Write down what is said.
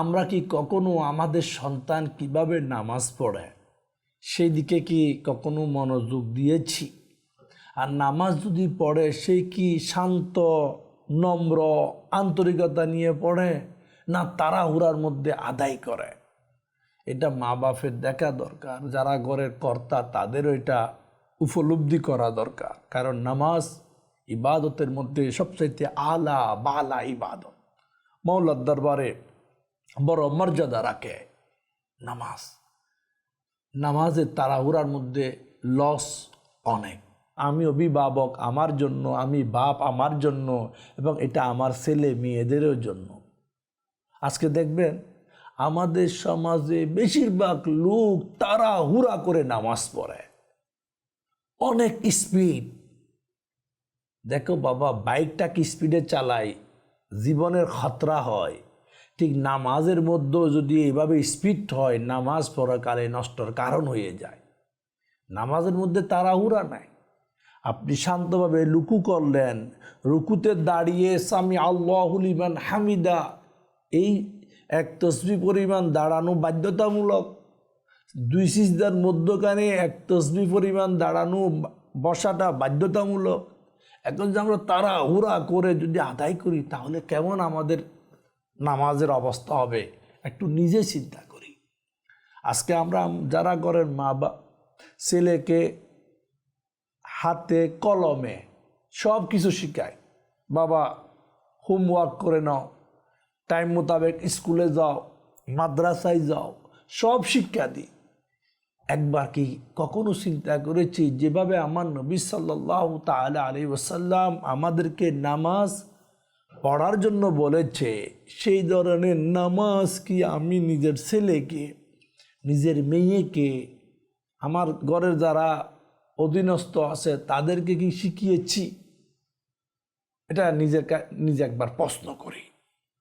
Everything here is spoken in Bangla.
আমরা কি কখনো আমাদের সন্তান কীভাবে নামাজ পড়ে? সেই দিকে কি কখনো মনোযোগ দিয়েছি? আর নামাজ যদি পড়ে, সে কি শান্ত, নম্র, আন্তরিকতা নিয়ে পড়ে, না তাড়াহুড়ার মধ্যে আদায় করে? এটা মা বাপের দেখা দরকার, যারা ঘরের কর্তা, তাদেরও এটা উপলব্ধি করা দরকার। কারণ নামাজ ইবাদতের মধ্যে সবচাইতে আলা বালা ইবাদত। মৌলার দরবারে বড় মর্যাদা রাখে। নামাজ। নামাজের তাড়াহুড়ার মধ্যে লস অনেক। আমি অভিভাবক আমার জন্য, আমি বাপ আমার জন্য এবং এটা আমার ছেলে মেয়েদেরও জন্য। আজকে দেখবেন, আমাদের সমাজে বেশিরভাগ লোক তাড়াহুড়া করে নামাজ পড়ে। অনেক স্পিড দেখো বাবা বাইকটা কি স্পিডে চালাই জীবনের খতরা হয়। ঠিক নামাজের মধ্যেও যদি এভাবে স্পিড হয়, নামাজ পড়াকালে নষ্টর কারণ হয়ে যায়। নামাজের মধ্যে তাড়াহুড়া নাই। আপনি শান্তভাবে লুকু করলেন, রুকুতে দাঁড়িয়ে স্বামী আল্লাহুল ইমান হামিদা, এই এক তসবি পরিমাণ দাঁড়ানো বাধ্যতামূলক, দুই সিজদার মধ্যখানে এক তসবি পরিমাণ দাঁড়ানো বসাটা বাধ্যতামূলক। এখন যে আমরা তারা হুড়া করে যদি আদায় করি, তাহলে কেমন আমাদের নামাজের অবস্থা হবে, একটু নিজে চিন্তা করি। আজকে আমরা যারা করেন মা বা ছেলেকে হাতে, কলমে সব কিছু শিখায় বাবা হোমওয়ার্ক করে নাও, টাইম মোতাবেক স্কুলে যাও, মাদ্রাসায় যাও, সব শিক্ষা দিই। একবার কি কখনো চিন্তা করেছি, যেভাবে আমার নবী সাল্লাহ তালা আলী ওসাল্লাম আমাদেরকে নামাজ পড়ার জন্য বলেছে, সেই ধরনের নামাজ কি আমি নিজের ছেলেকে, নিজের মেয়েকে, আমার ঘরের যারা অধীনস্থ আছে তাদেরকে কি শিখিয়েছি? এটা নিজের নিজে একবার প্রশ্ন করি।